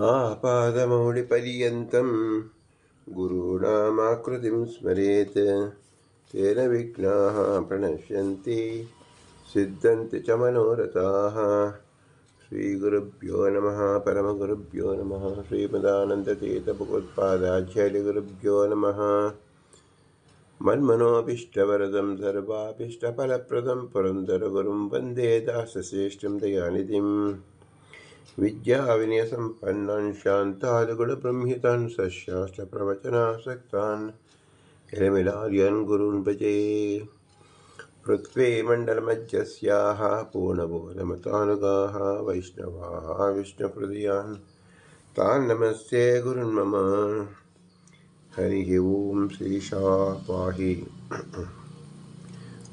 आपादमौलिपर्यन्तं गुरूणामाकृतिं स्मरेत् तेन विघ्नाः प्रणश्यन्ति सिद्धन्ति च मनोरथाः। श्रीगुरुभ्यो नमः परमगुरुभ्यो नमः श्रीमदानन्दतीर्थभगवत्पादाचार्यगुरुभ्यो नमः। मन्मनोऽभीष्टवरदं सर्वाभीष्टफलप्रदं पुरन्दरगुरुं वन्दे दासश्रेष्ठं दयानिधिम् विद्या विनय संपन्ना शांता गुण विद्याविनयसम्पन्नान् शान्तादगुणब्रह्मितान् सशास्त्रप्रवचनासक्तान् इलमिलार्यान् गुरून् भजे। पृथ्वी मंडल मज्जस्याः पूर्णबोधमतानुगाः वैष्णवाः विष्णुहृदयान् तान् नमस्ते गुरुन्मम हरिः ॐ श्रीशा पाहि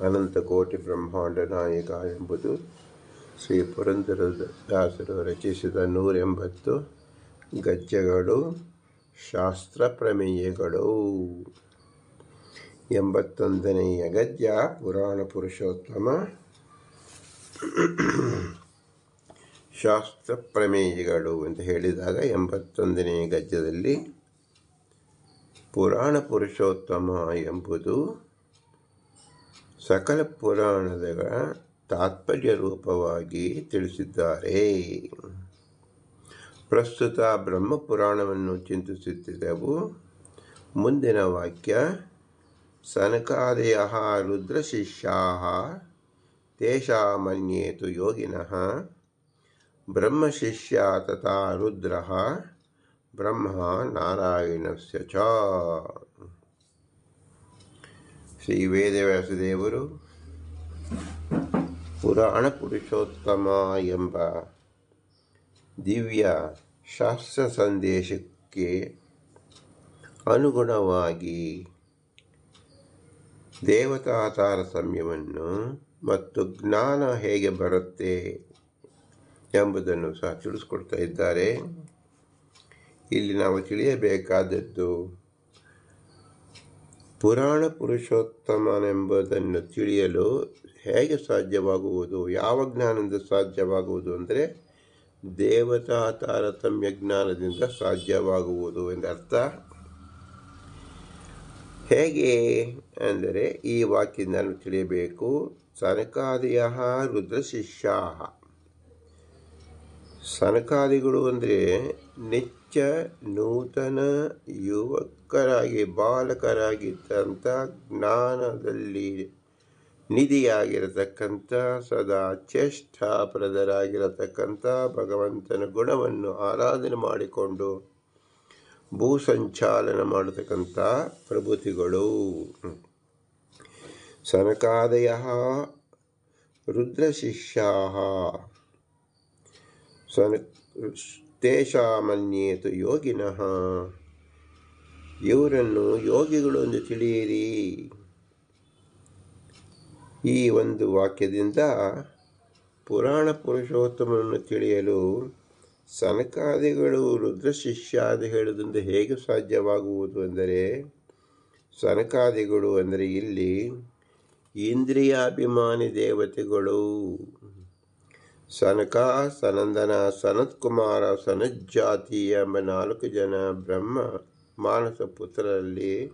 अनन्तकोटिब्रह्माण्डनायकाय बुधु ಶ್ರೀ ಪುರಂದರ ದಾಸರು ರಚಿಸಿದ ನೂರೆಂಬತ್ತು ಗಜ್ಜೆಗಳು ಶಾಸ್ತ್ರ ಪ್ರಮೇಯಗಳು. ಎಂಬತ್ತೊಂದನೆಯ ಗದ್ಯ, ಪುರಾಣ ಪುರುಷೋತ್ತಮ. ಶಾಸ್ತ್ರ ಪ್ರಮೇಯಗಳು ಅಂತ ಹೇಳಿದಾಗ ಎಂಬತ್ತೊಂದನೆಯ ಗದ್ಯದಲ್ಲಿ ಪುರಾಣ ಪುರುಷೋತ್ತಮ ಎಂಬುದು ಸಕಲ ಪುರಾಣದ ತಾತ್ಪರ್ಯ ರೂಪವಾಗಿ ತಿಳಿಸಿದ್ದಾರೆ. ಪ್ರಸ್ತುತ ಬ್ರಹ್ಮಪುರಾಣವನ್ನು ಚಿಂತಿಸುತ್ತಿದ್ದೆವು. ಮುಂದಿನ ವಾಕ್ಯ, ಸನಕಾದಯ ರುದ್ರಶಿಷ್ಯಾ ತೇಷಾಮನ್ಯೇತು ಯೋಗಿನಃ ಬ್ರಹ್ಮಶಿಷ್ಯ ತಥಾ ರುದ್ರ ಬ್ರಹ್ಮ ನಾರಾಯಣಸ್ಯ ಚ ಶ್ರೀ ವೇದವ್ಯಾಸದೇವರು ಪುರಾಣ ಪುರುಷೋತ್ತಮ ಎಂಬ ದಿವ್ಯ ಶಾಸ್ತ್ರ ಸಂದೇಶಕ್ಕೆ ಅನುಗುಣವಾಗಿ ದೇವತಾ ತಾರತಮ್ಯವನ್ನು ಮತ್ತು ಜ್ಞಾನ ಹೇಗೆ ಬರುತ್ತೆ ಎಂಬುದನ್ನು ಸಹ ತಿಳಿಸ್ಕೊಡ್ತಾ ಇದ್ದಾರೆ. ಇಲ್ಲಿ ನಾವು ತಿಳಿಯಬೇಕಾದದ್ದು ಪುರಾಣ ಪುರುಷೋತ್ತಮನೆಂಬುದನ್ನು ತಿಳಿಯಲು ಹೇಗೆ ಸಾಧ್ಯವಾಗುವುದು? ಯಾವ ಜ್ಞಾನದಿಂದ ಸಾಧ್ಯವಾಗುವುದು ಅಂದರೆ ದೇವತಾ ತಾರತಮ್ಯ ಜ್ಞಾನದಿಂದ ಸಾಧ್ಯವಾಗುವುದು ಎಂದರ್ಥ ಹೇಗೆ ಅಂದರೆ ಈ ವಾಕ್ಯದಿಂದ ನಾನು ತಿಳಿಯಬೇಕು. ಸನಕಾದಿಯ ರುದ್ರಶಿಷ್ಯಾ ಸನಕಾದಿಗಳು ಅಂದರೆ ನಿತ್ಯ ನೂತನ ಯುವಕರಾಗಿ ಬಾಲಕರಾಗಿದ್ದಂಥ ಜ್ಞಾನದಲ್ಲಿ ನಿಧಿಯಾಗಿರತಕ್ಕಂಥ, ಸದಾ ಚೇಷ್ಟಾಪ್ರದರಾಗಿರತಕ್ಕಂಥ ಭಗವಂತನ ಗುಣವನ್ನು ಆರಾಧನೆ ಮಾಡಿಕೊಂಡು ಭೂ ಸಂಚಾಲನ ಮಾಡತಕ್ಕಂಥ ಪ್ರಭುತಿಗಳು. ಸನಕಾದಯ ರುದ್ರಶಿಷ್ಯಾ ಸನ ತೇಷಾಮನ್ಯೇತು ಯೋಗಿನಃ. ಇವರನ್ನು ಯೋಗಿಗಳು ಎಂದು ತಿಳಿಯಿರಿ. ಈ ಒಂದು ವಾಕ್ಯದಿಂದ ಪುರಾಣ ಪುರುಷೋತ್ತಮನನ್ನು ತಿಳಿಯಲು ಸನಕಾದಿಗಳು, ರುದ್ರ ಶಿಷ್ಯಾದಿ ಹೇಳುವುದರಿಂದ ಹೇಗೆ ಸಾಧ್ಯವಾಗುವುದು ಅಂದರೆ, ಸನಕಾದಿಗಳು ಅಂದರೆ ಇಲ್ಲಿ ಇಂದ್ರಿಯಾಭಿಮಾನಿ ದೇವತೆಗಳು. ಸನಕ, ಸನಂದನ, ಸನತ್ಕುಮಾರ, ಸನಜ್ಜಾತಿ ಎಂಬ ನಾಲ್ಕು ಜನ ಬ್ರಹ್ಮ ಮಾನಸ ಪುತ್ರರಲ್ಲಿ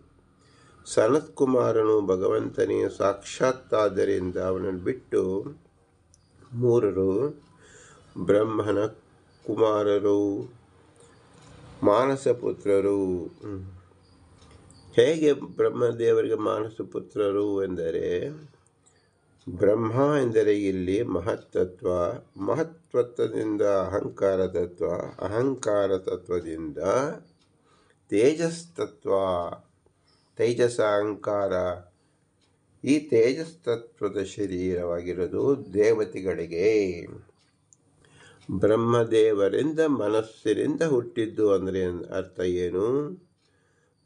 ಸನತ್ಕುಮಾರನು ಭಗವಂತನೇ ಸಾಕ್ಷಾತ್ತಾದ್ದರಿಂದ ಅವನನ್ನು ಬಿಟ್ಟು ಮೂರರು ಬ್ರಹ್ಮನ ಕುಮಾರರು, ಮಾನಸ ಪುತ್ರರು. ಹೇಗೆ ಬ್ರಹ್ಮದೇವರಿಗೆ ಮಾನಸ ಪುತ್ರರು ಎಂದರೆ, ಬ್ರಹ್ಮ ಎಂದರೆ ಇಲ್ಲಿ ಮಹತ್ತತ್ವ ಮಹತ್ವತ್ವದಿಂದ ಅಹಂಕಾರ ತತ್ವ, ಅಹಂಕಾರ ತತ್ವದಿಂದ ತೇಜಸ್ ತತ್ವ. ತೇಜಸ ಅಹಂಕಾರ ಈ ತೇಜಸ್ ತತ್ವದ ಶರೀರವಾಗಿರೋದು ದೇವತೆಗಳಿಗೆ. ಬ್ರಹ್ಮದೇವರಿಂದ ಮನಸ್ಸಿನಿಂದ ಹುಟ್ಟಿದ್ದು ಅಂದರೆ ಅರ್ಥ ಏನು?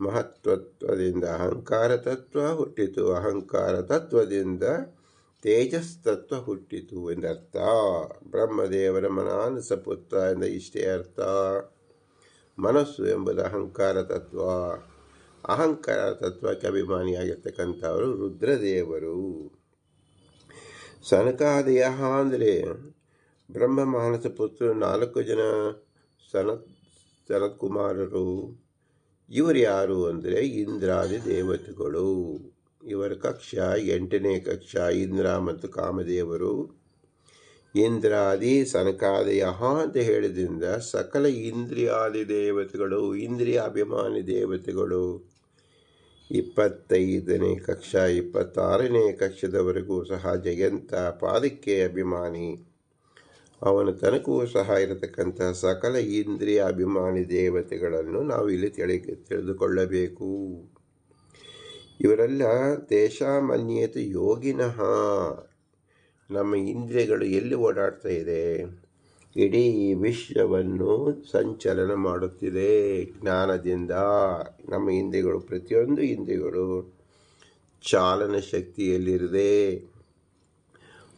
ಮಹತ್ವತ್ವದಿಂದ ಅಹಂಕಾರ ತತ್ವ, ಹುಟ್ಟಿತು ಅಹಂಕಾರ ತತ್ವದಿಂದ ತೇಜಸ್ ತತ್ವ ಹುಟ್ಟಿತು ಎಂದರ್ಥ. ಬ್ರಹ್ಮದೇವರ ಮನಾನಸ ಪುತ್ರ ಎಂದ ಇಷ್ಟೇ ಅರ್ಥ. ಮನಸ್ಸು ಎಂಬುದು ಅಹಂಕಾರ ತತ್ವ. ಅಹಂಕಾರ ತತ್ವಕ್ಕೆ ಬ್ರಹ್ಮ ಮಾನಸ ಪುತ್ರ, ನಾಲ್ಕು ಜನ ಸನತ್ ಸನತ್ ಕುಮಾರರು ಇವರು ಯಾರು ಅಂದರೆ ಇಂದ್ರಾದಿ ದೇವತೆಗಳು. ಇವರ ಕಕ್ಷ, ಎಂಟನೇ ಕಕ್ಷ, ಇಂದ್ರ ಮತ್ತು ಕಾಮದೇವರು. ಇಂದ್ರಾದಿ ಸನಕಾದಯ ಅಂತ ಹೇಳಿದ್ರಿಂದ ಸಕಲ ಇಂದ್ರಿಯಾದಿ ದೇವತೆಗಳು ಇಂದ್ರಿಯ ಅಭಿಮಾನಿ ದೇವತೆಗಳು. ಇಪ್ಪತ್ತೈದನೇ ಕಕ್ಷ, ಇಪ್ಪತ್ತಾರನೇ ಕಕ್ಷದವರೆಗೂ ಸಹ ಜಯಂತ ಪಾದಕ್ಕೆ ಅಭಿಮಾನಿ. ಅವನ ತನಕೂ ಸಹ ಇರತಕ್ಕಂತಹ ಸಕಲ ಇಂದ್ರಿಯ ಅಭಿಮಾನಿ ದೇವತೆಗಳನ್ನು ನಾವು ಇಲ್ಲಿ ತಿಳಿ, ತಿಳಿದುಕೊಳ್ಳಬೇಕು. ಇವರೆಲ್ಲ ದೇಶಾಮನ್ಯತೆ ಯೋಗಿನಃ ನಮ್ಮ ಇಂದ್ರಿಯಗಳು ಎಲ್ಲಿ ಓಡಾಡ್ತಾ ಇದೆ? ಇಡೀ ವಿಶ್ವವನ್ನು ಸಂಚಲನ ಮಾಡುತ್ತಿದೆ ಜ್ಞಾನದಿಂದ. ನಮ್ಮ ಹಿಂದೆಗಳು, ಪ್ರತಿಯೊಂದು ಹಿಂದೆಗಳು ಚಾಲನ ಶಕ್ತಿಯಲ್ಲಿರದೆ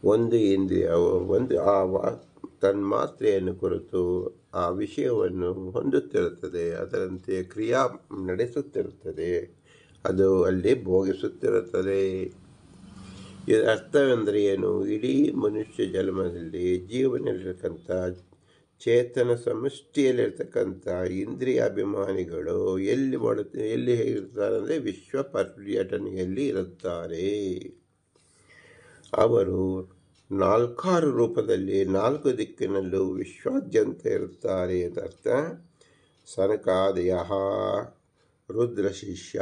ಒಂದು ಇಂದ್ರಿಯ, ಒಂದು ಆ ತನ್ಮಾತ್ರೆಯನ್ನು ಕುರಿತು ಆ ವಿಷಯವನ್ನು ಹೊಂದುತ್ತಿರುತ್ತದೆ. ಅದರಂತೆ ಕ್ರಿಯಾ ನಡೆಸುತ್ತಿರುತ್ತದೆ. ಅದು ಅಲ್ಲಿ ಭೋಗಿಸುತ್ತಿರುತ್ತದೆ. ಇದರ ಅರ್ಥವೆಂದರೆ ಏನು? ಇಡೀ ಮನುಷ್ಯ ಜನ್ಮದಲ್ಲಿ ಜೀವನದಲ್ಲಿರ್ತಕ್ಕಂಥ ಚೇತನ ಸಮಷ್ಟಿಯಲ್ಲಿರ್ತಕ್ಕಂಥ ಇಂದ್ರಿಯ ಅಭಿಮಾನಿಗಳು ಎಲ್ಲಿ ಮಾಡುತ್ತೆ, ಎಲ್ಲಿ ಹೇಗಿರ್ತಾರೆ ಅಂದರೆ ವಿಶ್ವ ಪರ್ಯಟನೆಯಲ್ಲಿ ಇರುತ್ತಾರೆ. ಅವರು ನಾಲ್ಕಾರು ರೂಪದಲ್ಲಿ ನಾಲ್ಕು ದಿಕ್ಕಿನಲ್ಲೂ ವಿಶ್ವಾದ್ಯಂತ ಇರುತ್ತಾರೆ ಎಂದರ್ಥ ಸನಕಾದಯ ರುದ್ರಶಿಷ್ಯ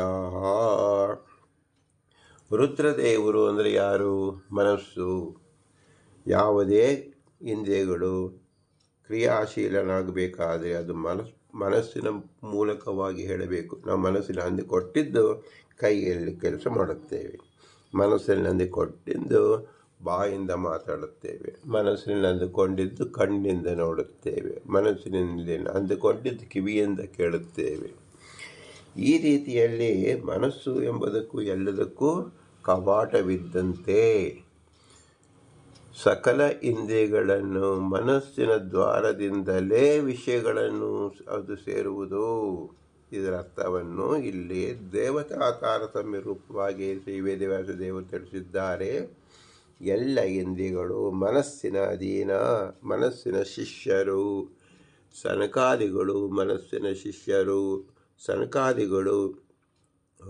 ರುದ್ರದೇವರು ಅಂದರೆ ಯಾರು? ಮನಸ್ಸು. ಯಾವುದೇ ಇಂದ್ರಿಯಗಳು ಕ್ರಿಯಾಶೀಲನಾಗಬೇಕಾದರೆ ಅದು ಮನಸ್, ಮನಸ್ಸಿನ ಮೂಲಕವಾಗಿ ಹೇಳಬೇಕು. ನಾವು ಮನಸ್ಸಿನ ಅಂದಿ ಕೊಟ್ಟಿದ್ದು ಕೈಯಲ್ಲಿ ಕೆಲಸ ಮಾಡುತ್ತೇವೆ. ಮನಸ್ಸಿನಲ್ಲಿ ಅಂದುಕೊಟ್ಟಿದ್ದು ಬಾಯಿಂದ ಮಾತಾಡುತ್ತೇವೆ. ಮನಸ್ಸಿನಲ್ಲಿ ಅಂದುಕೊಂಡಿದ್ದು ಕಣ್ಣಿಂದ ನೋಡುತ್ತೇವೆ. ಮನಸ್ಸಿನಲ್ಲಿ ಅಂದುಕೊಂಡಿದ್ದು ಕಿವಿಯಿಂದ ಕೇಳುತ್ತೇವೆ. ಈ ರೀತಿಯಲ್ಲಿ ಮನಸ್ಸು ಎಂಬುದಕ್ಕೂ ಎಲ್ಲದಕ್ಕೂ ಕವಾಟವಿದ್ದಂತೆ. ಸಕಲ ಇಂದ್ರಿಯಗಳನ್ನು ಮನಸ್ಸಿನ ದ್ವಾರದಿಂದಲೇ ವಿಷಯಗಳನ್ನು ಅದು ಸೇರುವುದು. ಇದರ ಅರ್ಥವನ್ನು ಇಲ್ಲಿ ದೇವತಾ ತಾರತಮ್ಯ ರೂಪವಾಗಿ ಶ್ರೀ ವೇದವ್ಯಾಸ ದೇವರು ತಿಳಿಸಿದ್ದಾರೆ. ಎಲ್ಲ ಇಂದ್ರಿಯಗಳು ಮನಸ್ಸಿನ ಅಧೀನ, ಮನಸ್ಸಿನ ಶಿಷ್ಯರು, ಸನಕಾದಿಗಳು ಮನಸ್ಸಿನ ಶಿಷ್ಯರು ಸನಕಾದಿಗಳು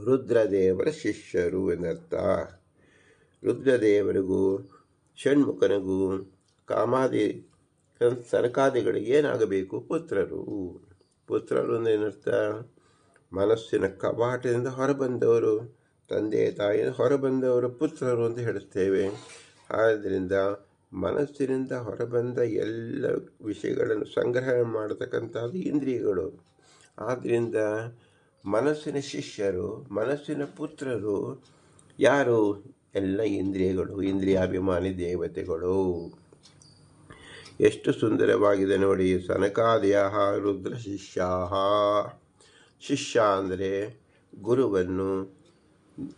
ರುದ್ರದೇವರ ಶಿಷ್ಯರು ಎಂದರ್ಥ ರುದ್ರದೇವರಿಗೂ, ಷಣ್ಮುಖನಿಗೂ, ಕಾಮಾದಿ ಸನಕಾದಿಗಳಿಗೆ ಏನಾಗಬೇಕು? ಪುತ್ರರು. ಪುತ್ರರು ಏನರ್ಥ? ಮನಸ್ಸಿನ ಕವಾಟದಿಂದ ಹೊರಬಂದವರು, ತಂದೆ ತಾಯಿಯ ಹೊರಬಂದವರು ಪುತ್ರರು ಅಂತ ಹೇಳುತ್ತೇವೆ. ಆದ್ದರಿಂದ ಮನಸ್ಸಿನಿಂದ ಹೊರಬಂದ ಎಲ್ಲ ವಿಷಯಗಳನ್ನು ಸಂಗ್ರಹ ಮಾಡತಕ್ಕಂಥದ್ದು ಇಂದ್ರಿಯಗಳು. ಆದ್ದರಿಂದ ಮನಸ್ಸಿನ ಶಿಷ್ಯರು, ಮನಸ್ಸಿನ ಪುತ್ರರು ಯಾರು? ಎಲ್ಲ ಇಂದ್ರಿಯಗಳು, ಇಂದ್ರಿಯಾಭಿಮಾನಿ ದೇವತೆಗಳು. ಎಷ್ಟು ಸುಂದರವಾಗಿದೆ ನೋಡಿ ಸನಕಾದಿಯ ರುದ್ರ ಶಿಷ್ಯ ಶಿಷ್ಯ ಅಂದರೆ ಗುರುವನ್ನು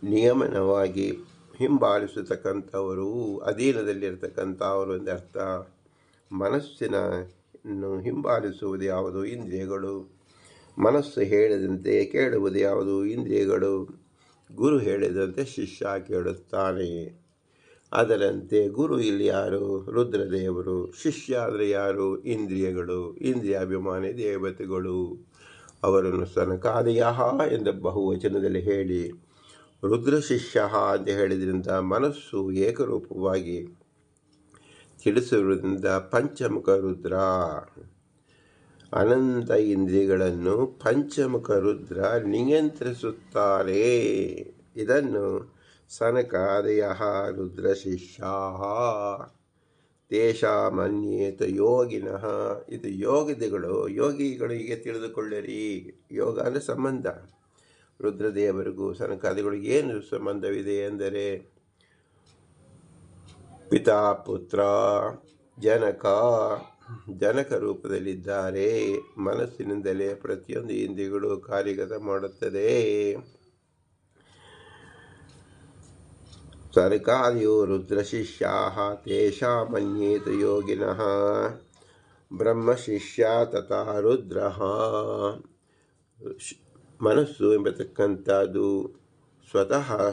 ನಿಯಮನವಾಗಿ ಹಿಂಬಾಲಿಸತಕ್ಕಂಥವರು, ಅಧೀನದಲ್ಲಿರ್ತಕ್ಕಂಥವರು ಎಂದರ್ಥ. ಮನಸ್ಸಿನ ಹಿಂಬಾಲಿಸುವುದು ಯಾವುದು? ಇಂದ್ರಿಯಗಳು. ಮನಸ್ಸು ಹೇಳಿದಂತೆ ಕೇಳುವುದು ಯಾವುದು? ಇಂದ್ರಿಯಗಳು. ಗುರು ಹೇಳಿದಂತೆ ಶಿಷ್ಯ ಕೇಳುತ್ತಾನೆ. ಅದರಂತೆ ಗುರು ಇಲ್ಲಿ ಯಾರು? ರುದ್ರದೇವರು. ಶಿಷ್ಯ ಅಂದರೆ ಯಾರು? ಇಂದ್ರಿಯಗಳು. ಇಂದ್ರಿಯಾಭಿಮಾನಿ ದೇವತೆಗಳು. ಅವರನ್ನು ಸನಕಾದಿಯ ಎಂದ ಬಹುವಚನದಲ್ಲಿ ಹೇಳಿ, ರುದ್ರ ಶಿಷ್ಯ ಅಂತ ಹೇಳಿದ್ರಿಂದ ಮನಸ್ಸು ಏಕರೂಪವಾಗಿ ತಿಳಿಸಿರುವುದರಿಂದ ಪಂಚಮುಖ ರುದ್ರ. ಅನಂತ ಇಂದ್ರಿಯಗಳನ್ನು ಪಂಚಮುಖ ರುದ್ರ ನಿಯಂತ್ರಿಸುತ್ತಾರೆ. ಇದನ್ನು ಸನಕಾದಯ ರುದ್ರ ಶಿಷ್ಯ. ಮನ್ಯೇತ ಯೋಗಿನಃ. ಇದು ಯೋಗಿಗಳು ಹೀಗೆ ತಿಳಿದುಕೊಳ್ಳಿರಿ. ಯೋಗ ಅಂದರೆ ಸಂಬಂಧ. ರುದ್ರದೇವರಿಗೂ ಸನಕಾದಿಗಳಿಗೂ ಏನು ಸಂಬಂಧವಿದೆ ಎಂದರೆ, ಪಿತಾ ಪುತ್ರ, ಜನಕ ಜನಕ ರೂಪದಲ್ಲಿದ್ದಾರೆ. ಮನಸ್ಸಿನಿಂದಲೇ ಪ್ರತಿಯೊಂದು ಇಂದಿಗಳು ಕಾರ್ಯಗತ ಮಾಡುತ್ತದೆ. ಸರ್ಕಾದಿಯು ರುದ್ರಶಿಷ್ಯಾ ತೇಷಾಮನ್ಯೇತ ಯೋಗಿನಃ ಬ್ರಹ್ಮಶಿಷ್ಯ ತಥಾ ರುದ್ರ. ಮನಸ್ಸು ಎಂಬತಕ್ಕಂಥದ್ದು ಸ್ವತಃ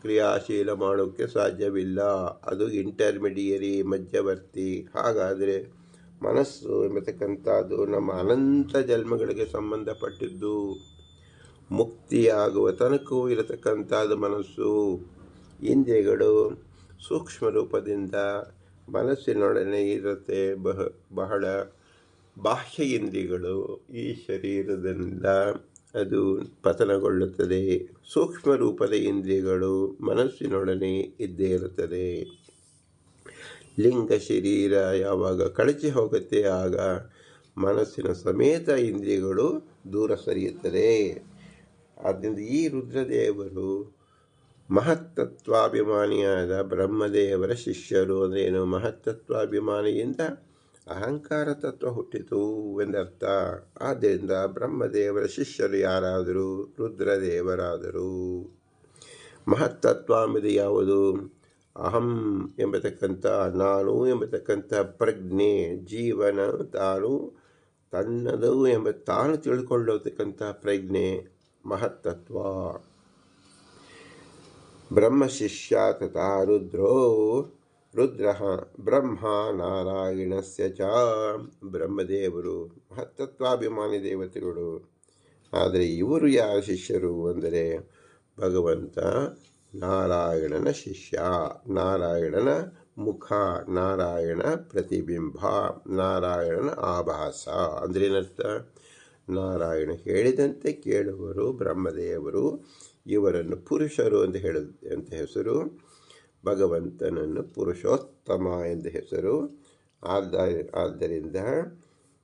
ಕ್ರಿಯಾಶೀಲ ಮಾಡೋಕ್ಕೆ ಸಾಧ್ಯವಿಲ್ಲ. ಅದು ಇಂಟರ್ಮಿಡಿಯರಿ ಮಧ್ಯವರ್ತಿ. ಹಾಗಾದರೆ ಮನಸ್ಸು ಎಂಬತಕ್ಕಂಥದ್ದು ನಮ್ಮ ಅನಂತ ಜನ್ಮಗಳಿಗೆ ಸಂಬಂಧಪಟ್ಟಿದ್ದು. ಮುಕ್ತಿಯಾಗುವ ತನಕವೂ ಇರತಕ್ಕಂಥದ್ದು ಮನಸ್ಸು. ಇಂದ್ರಿಯಗಳು ಸೂಕ್ಷ್ಮ ರೂಪದಿಂದ ಮನಸ್ಸಿನೊಡನೆ ಇರುತ್ತೆ ಬಹ, ಬಹಳ ಬಾಹ್ಯ ಇಂದ್ರಿಯಗಳು ಈ ಶರೀರದಿಂದ ಅದು ಪತನಗೊಳ್ಳುತ್ತದೆ. ಸೂಕ್ಷ್ಮ ರೂಪದ ಇಂದ್ರಿಯಗಳು ಮನಸ್ಸಿನೊಡನೆ ಇದ್ದೇ ಇರುತ್ತದೆ. ಲಿಂಗ ಶರೀರ ಯಾವಾಗ ಕಳಚಿ ಹೋಗುತ್ತೆ, ಆಗ ಮನಸ್ಸಿನ ಸಮೇತ ಇಂದ್ರಿಯಗಳು ದೂರ ಸರಿಯುತ್ತದೆ ಆದ್ದರಿಂದ ಈ ರುದ್ರದೇವರು ಮಹತ್ತತ್ವಾಭಿಮಾನಿಯಾದ ಬ್ರಹ್ಮದೇವರ ಶಿಷ್ಯರು ಅಂದ್ರೇನು ಮಹತ್ತತ್ವಾಭಿಮಾನಿಯಿಂದ ಅಹಂಕಾರ ತತ್ವ ಹುಟ್ಟಿತು ಎಂದರ್ಥ. ಆದ್ದರಿಂದ ಬ್ರಹ್ಮದೇವರ ಶಿಷ್ಯರು ಯಾರಾದರೂ, ರುದ್ರದೇವರಾದರು ಮಹತ್ತತ್ವ ಯಾವುದು? ಅಹಂ ಎಂಬತಕ್ಕಂಥ ನಾನು ಎಂಬತಕ್ಕಂಥ ಪ್ರಜ್ಞೆ ಜೀವನ ತಾನು ತನ್ನದು ಎಂಬ ತಾನು ತಿಳ್ಕೊಳ್ಳತಕ್ಕಂಥ ಪ್ರಜ್ಞೆ ಮಹತ್ತತ್ವ. ಬ್ರಹ್ಮಶಿಷ್ಯ ತಥಾ ರುದ್ರೋ ರುದ್ರ ಬ್ರಹ್ಮ ನಾರಾಯಣಸ್ಯ ಚ. ಬ್ರಹ್ಮದೇವರು ಮಹತ್ತತ್ವಾಭಿಮಾನಿ ದೇವತೆಗಳು. ಆದರೆ ಇವರು ಯಾರ ಶಿಷ್ಯರು ಅಂದರೆ ಭಗವಂತ ನಾರಾಯಣನ ಶಿಷ್ಯ, ನಾರಾಯಣನ ಮುಖ, ನಾರಾಯಣ ಪ್ರತಿಬಿಂಬ, ನಾರಾಯಣನ ಆಭಾಸ. ಅಂದ್ರೇನರ್ಥ ನಾರಾಯಣ ಹೇಳಿದಂತೆ ಕೇಳುವರು, ಬ್ರಹ್ಮದೇವರು, ಇವರನ್ನು ಪುರುಷರು ಅಂತ ಹೇಳ, ಅಂತ ಹೆಸರು, ಭಗವಂತನನ್ನು ಪುರುಷೋತ್ತಮ ಎಂದು ಹೆಸರು. ಆದ, ಆದ್ದರಿಂದ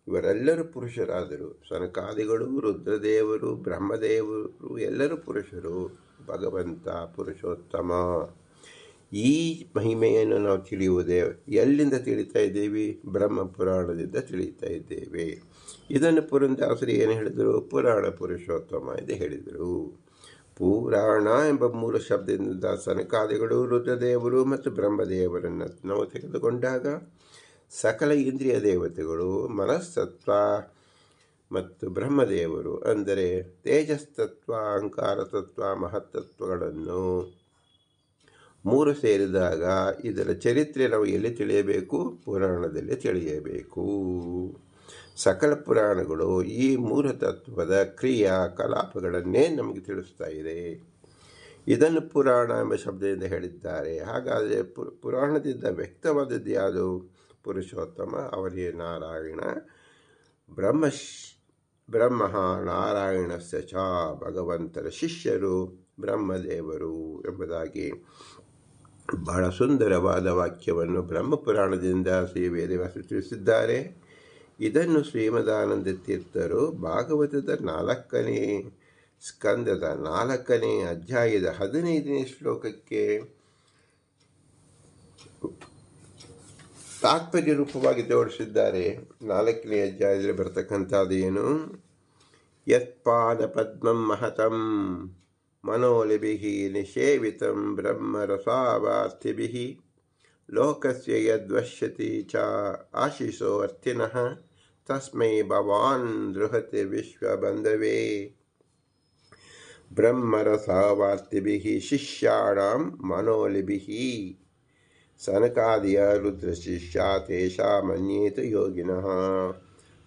ಇವರೆಲ್ಲರೂ ಪುರುಷರಾದರು. ಸನಕಾದಿಗಳು, ರುದ್ರದೇವರು, ಬ್ರಹ್ಮದೇವರು, ಎಲ್ಲರೂ ಪುರುಷರು. ಭಗವಂತ ಪುರುಷೋತ್ತಮ. ಈ ಮಹಿಮೆಯನ್ನು ನಾವು ತಿಳಿಯುವುದೇ ಎಲ್ಲಿಂದ ತಿಳಿತಾ ಇದ್ದೇವೆ? ಬ್ರಹ್ಮ ಪುರಾಣದಿಂದ ತಿಳಿತಾ ಇದ್ದೇವೆ. ಇದನ್ನು ಪುರಂದಾಸರಿ ಏನು ಹೇಳಿದರು? ಪುರಾಣ ಪುರುಷೋತ್ತಮ ಎಂದು ಹೇಳಿದರು. ಪುರಾಣ ಎಂಬ ಮೂರು ಶಬ್ದದಿಂದ ಸನಕಾದಿಗಳು ರುದ್ರದೇವರು ಮತ್ತು ಬ್ರಹ್ಮದೇವರನ್ನು ನಾವು ತೆಗೆದುಕೊಂಡಾಗ ಸಕಲ ಇಂದ್ರಿಯ ದೇವತೆಗಳು ಮನಸ್ತತ್ವ ಮತ್ತು ಬ್ರಹ್ಮದೇವರು ಅಂದರೆ ತೇಜಸ್ತತ್ವ ಅಹಂಕಾರ ತತ್ವ ಮಹತ್ತತ್ವಗಳನ್ನು ಮೂರು ಸೇರಿದಾಗ ಇದರ ಚರಿತ್ರೆ ನಾವು ಎಲ್ಲಿ ತಿಳಿಯಬೇಕು? ಪುರಾಣದಲ್ಲಿ ತಿಳಿಯಬೇಕು. ಸಕಲ ಪುರಾಣಗಳು ಈ ಮೂರು ತತ್ವದ ಕ್ರಿಯಾ ಕಲಾಪಗಳನ್ನೇ ನಮಗೆ ತಿಳಿಸ್ತಾ ಇದೆ. ಇದನ್ನು ಪುರಾಣ ಎಂಬ ಶಬ್ದದಿಂದ ಹೇಳಿದ್ದಾರೆ. ಹಾಗಾದರೆ ಪುರಾಣದಿಂದ ವ್ಯಕ್ತವಾದದ್ದು ಯಾವುದು? ಪುರುಷೋತ್ತಮ ಅವರೇ ನಾರಾಯಣ ಬ್ರಹ್ಮ ಬ್ರಹ್ಮ ನಾರಾಯಣಸ್ಯ ಚ ಭಗವಂತನ ಶಿಷ್ಯರು ಬ್ರಹ್ಮದೇವರು ಎಂಬುದಾಗಿ ಬಹಳ ಸುಂದರವಾದ ವಾಕ್ಯವನ್ನು ಬ್ರಹ್ಮಪುರಾಣದಿಂದ ಶ್ರೀ ವೇದವ್ಯಾಸ ತಿಳಿಸಿದ್ದಾರೆ. ಇದನ್ನು ಶ್ರೀಮದಾನಂದ ತೀರ್ಥರು ಭಾಗವತದ ನಾಲ್ಕನೇ ಸ್ಕಂದದ ನಾಲ್ಕನೇ ಅಧ್ಯಾಯದ ಹದಿನೈದನೇ ಶ್ಲೋಕಕ್ಕೆ ತಾತ್ಪರ್ಯ ರೂಪವಾಗಿ ಜೋಡಿಸಿದ್ದಾರೆ ನಾಲ್ಕನೇ ಅಧ್ಯಾಯದಲ್ಲಿ ಬರ್ತಕ್ಕಂಥದ್ದೇನು ಯತ್ಪಾದ ಪದ್ಮಂ ಮಹತಂ ಮನೋಲಿಭಿ ನಿಷೇವಿತಂ ಬ್ರಹ್ಮರಸಾವಾರ್ಥಿಭಿ ಲೋಕಸ್ಯ ಯದ್ವಶ್ಯತಿ ಚ ಆಶಿಸೋ ಅರ್ಥಿನಃ ತಸ್ಮೈ ಭವಾನ್ ಬೃಹತಿ ವಿಶ್ವಬಂಧವೇ ಬ್ರಹ್ಮರಸಾವಾರ್ತಿಭಿ ಶಿಷ್ಯಾಣಾಂ ಮನೋಲಿಭಿ सनकादिय रुद्रशिष्या तेषा मन्येत योगिनः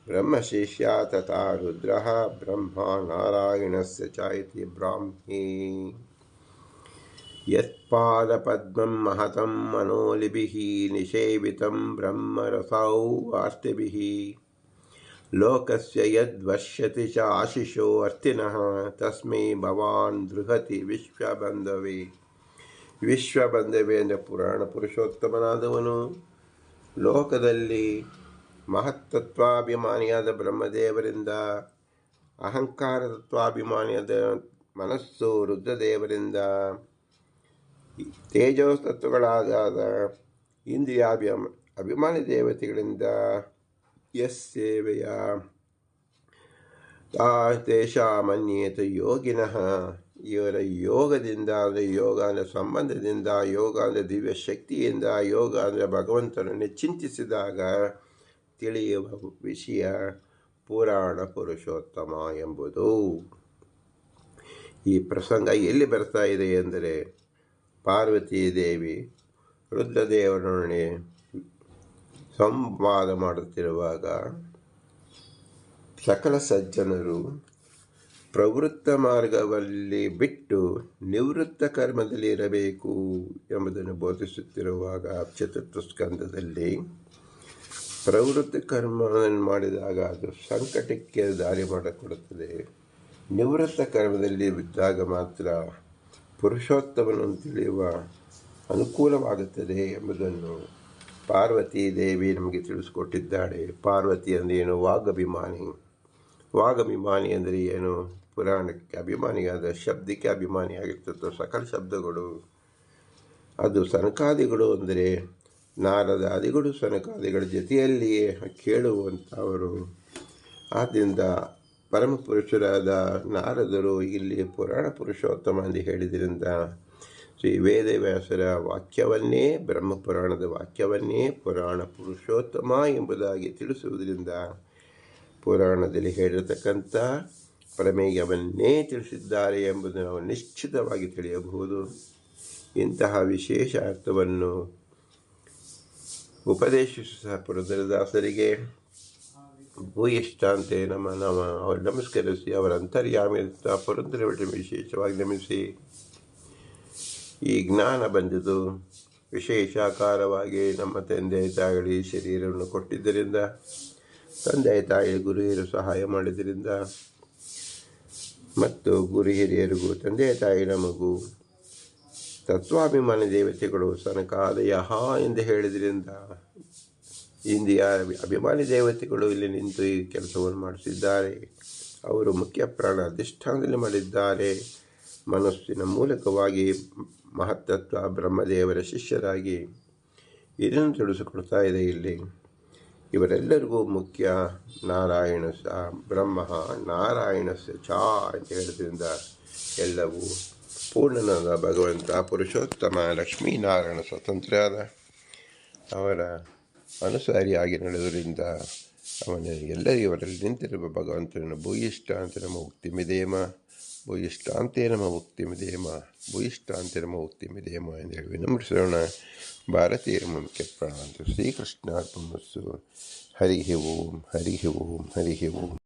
ब्रह्मशिष्या तथा रुद्रः ब्रह्मा नारायणस्य च इति ब्राह्म्ये यत्पादपद्मं महतं मनोलिभिः निषेवितं ब्रह्मरसौ आष्टिभिः लोकस्य यद्वश्यति च आशिषोऽर्थिनः तस्मै भवान् बृहति विश्वबन्धवे। ವಿಶ್ವಬಂಧವೇ ಬಂದವೇಂದ್ರ ಪುರಾಣ ಪುರುಷೋತ್ತಮನಾದವನು. ಲೋಕದಲ್ಲಿ ಮಹತ್ತತ್ವಾಭಿಮಾನಿಯಾದ ಬ್ರಹ್ಮದೇವರಿಂದ ಅಹಂಕಾರ ತತ್ವಾಭಿಮಾನಿಯಾದ ಮನಸ್ಸು ರುದ್ರದೇವರಿಂದ ತೇಜೋತತ್ವಗಳಾದ ಇಂದ್ರಿಯಾಭಿಮ ಅಭಿಮಾನಿ ದೇವತೆಗಳಿಂದ ಯಸ್ ಸೇವೆಯ. ತೇಷಾಮನ್ಯೇತ ಯೋಗಿನಃ ಇವರ ಯೋಗದಿಂದ ಅಂದರೆ ಯೋಗ ಅಂದರೆ ಸಂಬಂಧದಿಂದ, ಯೋಗ ಅಂದರೆ ದಿವ್ಯ ಶಕ್ತಿಯಿಂದ, ಯೋಗ ಅಂದರೆ ಭಗವಂತನನ್ನೇ ಚಿಂತಿಸಿದಾಗ ತಿಳಿಯುವ ವಿಷಯ ಪುರಾಣ ಪುರುಷೋತ್ತಮ ಎಂಬುದು. ಈ ಪ್ರಸಂಗ ಎಲ್ಲಿ ಬರ್ತಾ ಇದೆ ಎಂದರೆ ಪಾರ್ವತಿ ದೇವಿ ರುದ್ರದೇವರೊಡನೆ ಸಂವಾದ ಮಾಡುತ್ತಿರುವಾಗ ಸಕಲ ಸಜ್ಜನರು ಪ್ರವೃತ್ತ ಮಾರ್ಗದಲ್ಲಿ ಬಿಟ್ಟು ನಿವೃತ್ತ ಕರ್ಮದಲ್ಲಿ ಇರಬೇಕು ಎಂಬುದನ್ನು ಬೋಧಿಸುತ್ತಿರುವಾಗ ಚತುರ್ಥ ಸ್ಕಂದದಲ್ಲಿ ಪ್ರವೃತ್ತ ಕರ್ಮವನ್ನು ಮಾಡಿದಾಗ ಅದು ಸಂಕಟಕ್ಕೆ ದಾರಿ ಮಾಡಿಕೊಡುತ್ತದೆ. ನಿವೃತ್ತ ಕರ್ಮದಲ್ಲಿ ಬಿದ್ದಾಗ ಮಾತ್ರ ಪುರುಷೋತ್ತಮನನ್ನು ತಿಳಿಯುವ ಅನುಕೂಲವಾಗುತ್ತದೆ ಎಂಬುದನ್ನು ಪಾರ್ವತಿ ದೇವಿ ನಮಗೆ ತಿಳಿಸಿಕೊಟ್ಟಿದ್ದಾಳೆ. ಪಾರ್ವತಿ ಅಂದರೆ ಏನು? ವಾಗಭಿಮಾನಿ. ವಾಗಭಿಮಾನಿ ಅಂದರೆ ಏನು? ಪುರಾಣಕ್ಕೆ ಅಭಿಮಾನಿಯಾದ, ಶಬ್ದಕ್ಕೆ ಅಭಿಮಾನಿಯಾಗಿರ್ತಿತ್ತು ಸಕಲ ಶಬ್ದಗಳು, ಅದು ಸನಕಾದಿಗಳು ಅಂದರೆ ನಾರದಾದಿಗಳು ಸನಕಾದಿಗಳ ಜೊತೆಯಲ್ಲಿಯೇ ಕೇಳುವಂಥವರು ಆದ್ದರಿಂದ ಪರಮಪುರುಷರಾದ ನಾರದರು ಇಲ್ಲಿ ಪುರಾಣ ಪುರುಷೋತ್ತಮ ಎಂದು ಹೇಳಿದ್ರಿಂದ ಶ್ರೀ ವೇದವ್ಯಾಸರ ವಾಕ್ಯವನ್ನೇ, ಬ್ರಹ್ಮಪುರಾಣದ ವಾಕ್ಯವನ್ನೇ ಪುರಾಣ ಪುರುಷೋತ್ತಮ ಎಂಬುದಾಗಿ ತಿಳಿಸುವುದರಿಂದ ಪುರಾಣದಲ್ಲಿ ಹೇಳಿರತಕ್ಕಂಥ ಪ್ರಮೇಯವನ್ನೇ ತಿಳಿಸಿದ್ದಾರೆ ಎಂಬುದು ನಾವು ನಿಶ್ಚಿತವಾಗಿ ತಿಳಿಯಬಹುದು. ಇಂತಹ ವಿಶೇಷ ಅರ್ಥವನ್ನು ಉಪದೇಶಿಸುವ ಪುರದರದಾಸರಿಗೆ ಭೂಯಿಷ್ಟಾಂತೆ ನಮ್ಮ ನಮ್ಮ ಅವರು ನಮಸ್ಕರಿಸಿ ಅವರ ಅಂತರ್ಯಾಮಿ ಪುರಂದರ ವಿಶೇಷವಾಗಿ ನಮಿಸಿ. ಈ ಜ್ಞಾನ ಬಂದಿದ್ದು ವಿಶೇಷಾಕಾರವಾಗಿ ನಮ್ಮ ತಂದೆ ತಾಯಿ ಶರೀರವನ್ನು ಕೊಟ್ಟಿದ್ದರಿಂದ, ತಂದೆ ತಾಯಿ ಗುರುಹಿರು ಸಹಾಯ ಮಾಡಿದ್ದರಿಂದ ಮತ್ತು ಗುರು ಹಿರಿಯರಿಗೂ ತಂದೆ ತಾಯಿ ನಮಗೂ ತತ್ವಾಭಿಮಾನಿ ದೇವತೆಗಳು ಸನಕಾದಯ ಎಂದು ಹೇಳಿದ್ರಿಂದ ಇಂದಿಯ ಅಭಿಮಾನಿ ದೇವತೆಗಳು ಇಲ್ಲಿ ನಿಂತು ಈ ಕೆಲಸವನ್ನು ಮಾಡಿಸಿದ್ದಾರೆ. ಅವರು ಮುಖ್ಯ ಪ್ರಾಣ ಅಧಿಷ್ಠಾನದಲ್ಲಿ ಮಾಡಿದ್ದಾರೆ. ಮನಸ್ಸಿನ ಮೂಲಕವಾಗಿ ಮಹತ್ತತ್ವ ಬ್ರಹ್ಮದೇವರ ಶಿಷ್ಯರಾಗಿ ಇದನ್ನು ತಿಳಿಸಿಕೊಡ್ತಾ ಇದೆ ಇಲ್ಲಿ. ಇವರೆಲ್ಲರಿಗೂ ಮುಖ್ಯ ನಾರಾಯಣ ಸ, ಬ್ರಹ್ಮ, ನಾರಾಯಣ ಚ ಅಂತ ಹೇಳೋದ್ರಿಂದ ಎಲ್ಲವೂ ಪೂರ್ಣನಾದ ಭಗವಂತ, ಪುರುಷೋತ್ತಮ ಲಕ್ಷ್ಮೀನಾರಾಯಣ ಸ್ವತಂತ್ರದ ಅವರ ಅನುಸಾರಿಯಾಗಿ ನಡೆದರಿಂದ ಅವನ ಅವರಲ್ಲಿ ನಿಂತಿರುವ ಭಗವಂತನ ಭೂಯಿಷ್ಠ ಅಂತ ನಮ್ಮ ಮುಕ್ತಿ ಮಿದೇಮ ಭೂಯಿಷ್ಠಾಂತೆ ನಮ್ಮ ಮುಕ್ತಿ ಮಿದೇಮ ಭೂಯಿಷ್ಠಾಂತೆ ನಮ್ಮ ಮುಕ್ತಿ ಮಿದೇಮ ಎಂದು ಹೇಳಿ ವಿನಮ್ರಿಸೋಣ ಭಾರತೀಯರ ಮುಖ್ಯ ಪ್ರಾಣ ಶ್ರೀಕೃಷ್ಣ ಹರಿ ಓಂ ಹರಿ ಓಂ ಹರಿ ಓಂ